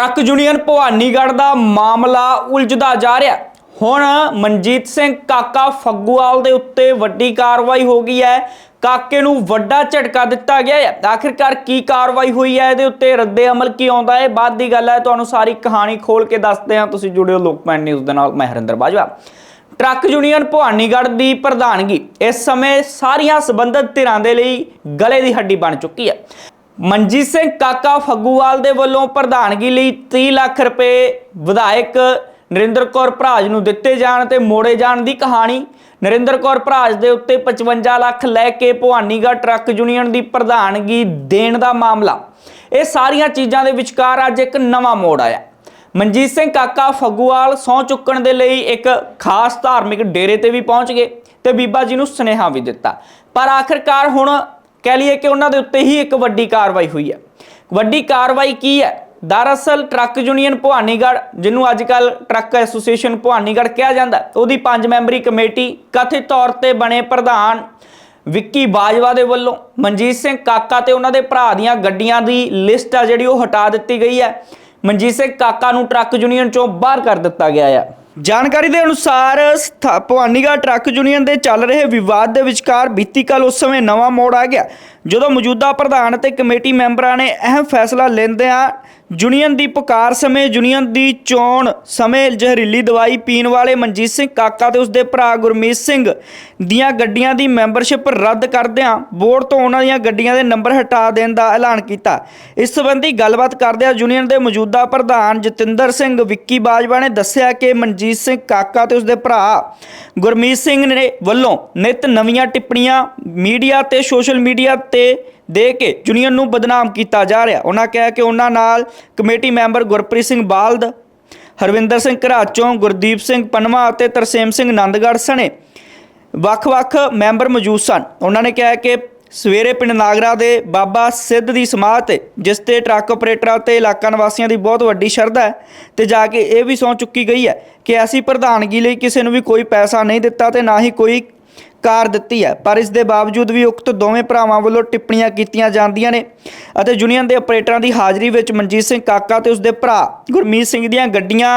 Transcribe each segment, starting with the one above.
Truck union Bhawanigarh ਦਾ ਮਾਮਲਾ ਉਲਝਦਾ ਜਾ ਰਿਹਾ। ਹੁਣ ਮਨਜੀਤ ਸਿੰਘ ਕਾਕਾ ਫੱਗੂਵਾਲ ਦੇ ਉੱਤੇ ਵੱਡੀ ਕਾਰਵਾਈ ਹੋ ਗਈ ਹੈ। ਕਾਕੇ ਨੂੰ ਵੱਡਾ ਝਟਕਾ ਦਿੱਤਾ ਗਿਆ ਹੈ। ਆਖਿਰਕਾਰ ਕੀ ਕਾਰਵਾਈ ਹੋਈ ਹੈ? ਇਹਦੇ ਉੱਤੇ ਰੱਦੇ ਅਮਲ ਕੀ ਆਉਂਦਾ ਹੈ? ਬਾਅਦ ਦੀ ਗੱਲ ਹੈ। ਤੁਹਾਨੂੰ ਸਾਰੀ ਕਹਾਣੀ ਖੋਲ ਕੇ ਦੱਸਦੇ ਹਾਂ। ਤੁਸੀਂ ਜੁੜਿਓ ਲੋਕਮੈਨ ਨਿਊਜ਼ ਦੇ ਨਾਲ। ਮੈਂ ਹਰਿੰਦਰ ਬਾਜਵਾ। ਟਰੱਕ ਯੂਨੀਅਨ ਭਵਾਨੀਗੜ੍ਹ ਦੀ ਪ੍ਰਧਾਨਗੀ। ਇਸ ਸਮੇਂ ਸਾਰੀਆਂ ਸਬੰਧਤ ਧਿਰਾਂ ਦੇ ਲਈ ਗਲੇ ਦੀ ਹੱਡੀ ਬਣ ਚੁੱਕੀ ਹੈ। ਮਨਜੀਤ ਸਿੰਘ ਕਾਕਾ ਫੱਗੂਵਾਲ ਦੇ ਵੱਲੋਂ ਪ੍ਰਧਾਨਗੀ ਲਈ 30 ਲੱਖ ਰੁਪਏ ਵਿਧਾਇਕ ਨਰਿੰਦਰ ਕੌਰ ਭਰਾਜ ਨੂੰ ਦਿੱਤੇ ਜਾਣ ਤੇ ਮੋੜੇ ਜਾਣ ਦੀ ਕਹਾਣੀ। ਨਰਿੰਦਰ ਕੌਰ ਭਰਾਜ ਦੇ ਉੱਤੇ 55 ਲੱਖ ਲੈ ਕੇ ਭਵਾਨੀਗੜ੍ਹ ਟਰੱਕ ਯੂਨੀਅਨ ਦੀ ਪ੍ਰਧਾਨਗੀ ਦੇਣ ਦਾ ਮਾਮਲਾ। ਇਹ ਸਾਰੀਆਂ ਚੀਜ਼ਾਂ ਦੇ ਵਿਚਕਾਰ ਅੱਜ ਇੱਕ ਨਵਾਂ ਮੋੜ ਆਇਆ। ਮਨਜੀਤ ਸਿੰਘ ਕਾਕਾ ਫੱਗੂਵਾਲ ਸਹੁੰ ਚੁੱਕਣ ਦੇ ਲਈ ਇੱਕ ਖਾਸ ਧਾਰਮਿਕ ਡੇਰੇ ਤੇ ਵੀ ਪਹੁੰਚ ਗਏ ਤੇ ਬੀਬਾ ਜੀ ਨੂੰ ਸੁਨੇਹਾ ਵੀ ਦਿੱਤਾ। ਪਰ ਆਖਿਰਕਾਰ ਹੁਣ ਕਹਿ ਲਈਏ ਕਿ ਉਹਨਾਂ ਦੇ ਉੱਤੇ ਹੀ ਇੱਕ ਵੱਡੀ ਕਾਰਵਾਈ ਹੋਈ ਹੈ। ਵੱਡੀ ਕਾਰਵਾਈ ਕੀ ਹੈ? ਦਰਅਸਲ ਟਰੱਕ ਯੂਨੀਅਨ ਭਵਾਨੀਗੜ੍ਹ, ਜਿਹਨੂੰ ਅੱਜ ਕੱਲ ਟਰੱਕ ਐਸੋਸੀਏਸ਼ਨ ਭਵਾਨੀਗੜ੍ਹ ਕਿਹਾ ਜਾਂਦਾ, ਉਹਦੀ ਪੰਜ ਮੈਂਬਰੀ ਕਮੇਟੀ ਕਥਿਤ ਤੌਰ ਤੇ ਬਣੇ ਪ੍ਰਧਾਨ ਵਿੱਕੀ ਬਾਜਵਾ ਦੇ ਵੱਲੋਂ, ਮਨਜੀਤ ਸਿੰਘ ਕਾਕਾ ਤੇ ਉਹਨਾਂ ਦੇ ਭਰਾ ਦੀਆਂ ਗੱਡੀਆਂ ਦੀ ਲਿਸਟ ਆ ਜਿਹੜੀ ਉਹ ਹਟਾ ਦਿੱਤੀ ਗਈ ਹੈ। ਮਨਜੀਤ ਸਿੰਘ ਕਾਕਾ ਨੂੰ ਟਰੱਕ ਯੂਨੀਅਨ ਚੋਂ ਬਾਹਰ ਕਰ ਦਿੱਤਾ ਗਿਆ ਹੈ ਜਾਣਕਾਰੀ ਦੇ ਅਨੁਸਾਰ ਸਥਾ- ਭਵਾਨੀਗੜ੍ਹ ਟਰੱਕ ਯੂਨੀਅਨ ਦੇ ਚੱਲ ਰਹੇ ਵਿਵਾਦ ਦੇ ਵਿਚਕਾਰ ਬੀਤੀ ਕੱਲ ਉਸ ਸਮੇਂ ਨਵਾਂ ਮੋੜ ਆ ਗਿਆ। ਜਦੋਂ ਮੌਜੂਦਾ ਪ੍ਰਧਾਨ ਅਤੇ ਕਮੇਟੀ ਮੈਂਬਰਾਂ ਨੇ ਅਹਿਮ ਫੈਸਲਾ ਲੈਂਦਿਆਂ ਯੂਨੀਅਨ ਦੀ ਪੁਕਾਰ ਸਮੇਂ ਯੂਨੀਅਨ ਦੀ ਚੋਣ ਸਮੇਂ ਜ਼ਹਿਰੀਲੀ ਦਵਾਈ ਪੀਣ ਵਾਲੇ ਮਨਜੀਤ ਸਿੰਘ ਕਾਕਾ ਤੇ ਉਸਦੇ ਭਰਾ ਗੁਰਮੀਤ ਸਿੰਘ ਦੀਆਂ ਗੱਡੀਆਂ ਦੀ ਮੈਂਬਰਸ਼ਿਪ ਰੱਦ ਕਰਦਿਆਂ ਬੋਰਡ ਤੋਂ ਉਹਨਾਂ ਦੀਆਂ ਗੱਡੀਆਂ ਦੇ ਨੰਬਰ ਹਟਾ ਦੇਣ ਦਾ ਐਲਾਨ ਕੀਤਾ। ਇਸ ਸੰਬੰਧੀ ਗੱਲਬਾਤ ਕਰਦਿਆਂ ਯੂਨੀਅਨ ਦੇ ਮੌਜੂਦਾ ਪ੍ਰਧਾਨ ਜਤਿੰਦਰ ਸਿੰਘ ਵਿੱਕੀ ਬਾਜਵਾ ਨੇ ਦੱਸਿਆ ਕਿ ਮਨਜੀਤ ਸਿੰਘ ਕਾਕਾ ਤੇ ਉਸਦੇ ਭਰਾ ਗੁਰਮੀਤ ਸਿੰਘ ਨੇ ਵੱਲੋਂ ਨਿਤ ਨਵੀਆਂ ਟਿੱਪਣੀਆਂ ਮੀਡੀਆ ਤੇ ਸੋਸ਼ਲ ਮੀਡੀਆ ਤੇ ਦੇ ਕੇ ਯੂਨੀਅਨ ਨੂੰ ਬਦਨਾਮ ਕੀਤਾ ਜਾ ਰਿਹਾ। ਉਹਨਾਂ ਕਿਹਾ ਕਿ ਉਹਨਾਂ ਨਾਲ ਕਮੇਟੀ ਮੈਂਬਰ ਗੁਰਪ੍ਰੀਤ ਸਿੰਘ ਬਾਲਦ, ਹਰਵਿੰਦਰ ਸਿੰਘ ਘਰਾਚੋਂ ਗੁਰਦੀਪ ਸਿੰਘ ਪਨਵਾ ਅਤੇ ਤਰਸੇਮ ਸਿੰਘ ਨੰਦਗੜ੍ਹ ਸਣੇ ਵੱਖ-ਵੱਖ ਮੈਂਬਰ ਮੌਜੂਦ ਸਨ। ਉਹਨਾਂ ਨੇ ਕਿਹਾ ਕਿ ਸਵੇਰੇ ਪਿੰਡ ਨਾਗਰਾ ਦੇ ਬਾਬਾ ਸਿੱਧ ਦੀ ਸਮਾਧ ਤੇ, ਜਿਸ ਤੇ ਟਰੱਕ ਆਪਰੇਟਰਾਂ ਤੇ ਇਲਾਕਾ ਨਿਵਾਸੀਆਂ ਦੀ ਬਹੁਤ ਵੱਡੀ ਸ਼ਰਧਾ ਹੈ, ਤੇ ਜਾ ਕੇ ਇਹ ਵੀ ਸਹੁੰ ਚੁੱਕੀ ਗਈ ਹੈ ਕਿ ਐਸੀ ਪ੍ਰਧਾਨਗੀ ਲਈ ਕਿਸੇ ਨੂੰ ਵੀ ਕੋਈ ਪੈਸਾ ਨਹੀਂ ਦਿੱਤਾ ਤੇ ਨਾ ਹੀ ਕੋਈ ਕਾਰ ਦਿੱਤੀ ਹੈ। ਪਰ ਇਸ ਦੇ ਬਾਵਜੂਦ ਵੀ ਉਕਤ ਦੋਵੇਂ ਭਰਾਵਾਂ ਵੱਲੋਂ ਟਿੱਪਣੀਆਂ ਕੀਤੀਆਂ ਜਾਂਦੀਆਂ ਨੇ ਅਤੇ ਯੂਨੀਅਨ ਦੇ ਆਪਰੇਟਰਾਂ ਦੀ ਹਾਜ਼ਰੀ ਵਿੱਚ ਮਨਜੀਤ ਸਿੰਘ ਕਾਕਾ ਤੇ ਉਸਦੇ ਭਰਾ ਗੁਰਮੀਤ ਸਿੰਘ ਦੀਆਂ ਗੱਡੀਆਂ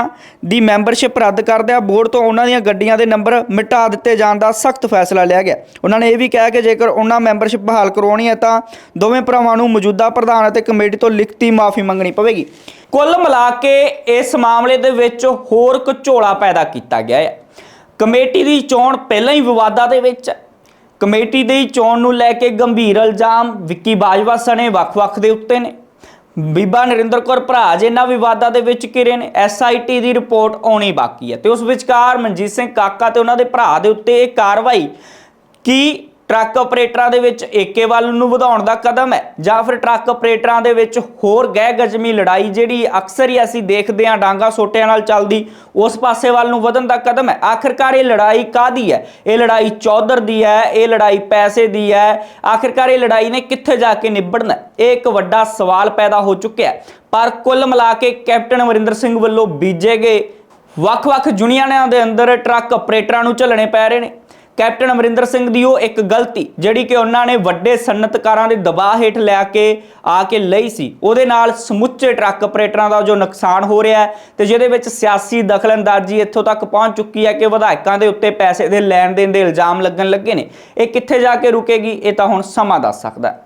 ਦੀ ਮੈਂਬਰਸ਼ਿਪ ਰੱਦ ਕਰਦਿਆਂ ਬੋਰਡ ਤੋਂ ਉਹਨਾਂ ਦੀਆਂ ਗੱਡੀਆਂ ਦੇ ਨੰਬਰ ਮਿਟਾ ਦਿੱਤੇ ਜਾਣ ਦਾ ਸਖਤ ਫੈਸਲਾ ਲਿਆ ਗਿਆ। ਉਹਨਾਂ ਨੇ ਇਹ ਵੀ ਕਿਹਾ ਕਿ ਜੇਕਰ ਉਹਨਾਂ ਮੈਂਬਰਸ਼ਿਪ ਬਹਾਲ ਕਰਵਾਉਣੀ ਹੈ ਤਾਂ ਦੋਵੇਂ ਭਰਾਵਾਂ ਨੂੰ ਮੌਜੂਦਾ ਪ੍ਰਧਾਨ ਅਤੇ ਕਮੇਟੀ ਤੋਂ ਲਿਖਤੀ ਮਾਫੀ ਮੰਗਣੀ ਪਵੇਗੀ। ਕੁੱਲ ਮਿਲਾ ਕੇ ਇਸ ਮਾਮਲੇ ਦੇ ਵਿੱਚ ਹੋਰ ਘਚੋਲਾ ਪੈਦਾ ਕੀਤਾ ਗਿਆ ਹੈ। ਕਮੇਟੀ ਦੀ ਚੋਣ ਪਹਿਲਾਂ ਹੀ ਵਿਵਾਦਾਂ ਦੇ ਵਿੱਚ ਹੈ। ਕਮੇਟੀ ਦੀ ਚੋਣ ਨੂੰ ਲੈ ਕੇ ਗੰਭੀਰ ਇਲਜ਼ਾਮ, ਵਿੱਕੀ ਬਾਜਵਾ ਸਣੇ ਵੱਖ-ਵੱਖ ਦੇ ਉੱਤੇ ਨੇ। ਬੀਬਾ ਨਰਿੰਦਰ ਕੌਰ ਭਰਾਜ ਇਹਨਾਂ ਵਿਵਾਦਾਂ ਦੇ ਵਿੱਚ ਘਿਰੇ ਨੇ। ਐਸਆਈਟੀ ਦੀ ਰਿਪੋਰਟ ਆਉਣੀ ਬਾਕੀ ਹੈ ਤੇ ਉਸ ਵਿਚਕਾਰ ਮਨਜੀਤ ਸਿੰਘ ਕਾਕਾ ਤੇ ਉਹਨਾਂ ਦੇ ਭਰਾ ਦੇ ਉੱਤੇ ਇਹ ਕਾਰਵਾਈ ਕੀ ਟਰੱਕ ਆਪਰੇਟਰਾਂ ਦੇ ਵਿੱਚ ਏਕੇ ਵੱਲ ਨੂੰ ਵਧਾਉਣ ਦਾ ਕਦਮ ਹੈ। ਜਾਂ ਫਿਰ ਟਰੱਕ ਆਪਰੇਟਰਾਂ ਦੇ ਵਿੱਚ ਹੋਰ ਗਹਿ ਗਜਮੀ ਲੜਾਈ ਜਿਹੜੀ ਅਕਸਰ ਹੀ ਅਸੀਂ ਦੇਖਦੇ ਹਾਂ, ਡਾਂਗਾ ਸੋਟਿਆਂ ਨਾਲ ਚੱਲਦੀ, ਉਸ ਪਾਸੇ ਵੱਲ ਨੂੰ ਵਧਣ ਦਾ ਕਦਮ ਹੈ। ਆਖਿਰਕਾਰ ਇਹ ਲੜਾਈ ਕਾਦੀ ਹੈ? ਇਹ ਲੜਾਈ ਚੌਧਰ ਦੀ ਹੈ, ਇਹ ਲੜਾਈ ਪੈਸੇ ਦੀ ਹੈ। ਆਖਿਰਕਾਰ ਇਹ ਲੜਾਈ ਨੇ ਕਿੱਥੇ ਜਾ ਕੇ ਨਿਬੜਨਾ ਇਹ ਇੱਕ ਵੱਡਾ ਸਵਾਲ ਪੈਦਾ ਹੋ ਚੁੱਕਿਆ ਹੈ। ਪਰ ਕੁੱਲ ਮਿਲਾ ਕੇ ਕੈਪਟਨ ਅਮਰਿੰਦਰ ਸਿੰਘ ਵੱਲੋਂ ਬੀਜੇ ਗਏ ਵੱਖ-ਵੱਖ ਯੂਨੀਅਨਾਂ ਦੇ ਅੰਦਰ ਟਰੱਕ ਆਪਰੇਟਰਾਂ ਨੂੰ ਝੱਲਣੇ ਪੈ ਰਹੇ ਨੇ। ਕੈਪਟਨ ਅਮਰਿੰਦਰ ਸਿੰਘ ਦੀ ਉਹ ਇੱਕ ਗਲਤੀ, ਜਿਹੜੀ ਕਿ ਉਹਨਾਂ ਨੇ ਵੱਡੇ ਸਨਅਤਕਾਰਾਂ ਦੇ ਦਬਾਅ ਹੇਠ ਲੈ ਕੇ ਆ ਕੇ ਲਈ ਸੀ। ਉਹਦੇ ਨਾਲ ਸਮੁੱਚੇ ਟਰੱਕ ਆਪਰੇਟਰਾਂ ਦਾ ਜੋ ਨੁਕਸਾਨ ਹੋ ਰਿਹਾ ਹੈ ਤੇ ਜਿਹਦੇ ਵਿੱਚ ਸਿਆਸੀ ਦਖਲਅੰਦਾਜ਼ੀ ਇੱਥੋਂ ਤੱਕ ਪਹੁੰਚ ਚੁੱਕੀ ਹੈ ਕਿ ਵਿਧਾਇਕਾਂ ਦੇ ਉੱਤੇ ਪੈਸੇ ਦੇ ਲੈਣ ਦੇਣ ਦੇ ਇਲਜ਼ਾਮ ਲੱਗਣ ਲੱਗੇ ਨੇ। ਇਹ ਕਿੱਥੇ ਜਾ ਕੇ ਰੁਕੇਗੀ, ਇਹ ਤਾਂ ਹੁਣ ਸਮਾਂ ਦੱਸ ਸਕਦਾ ਹੈ।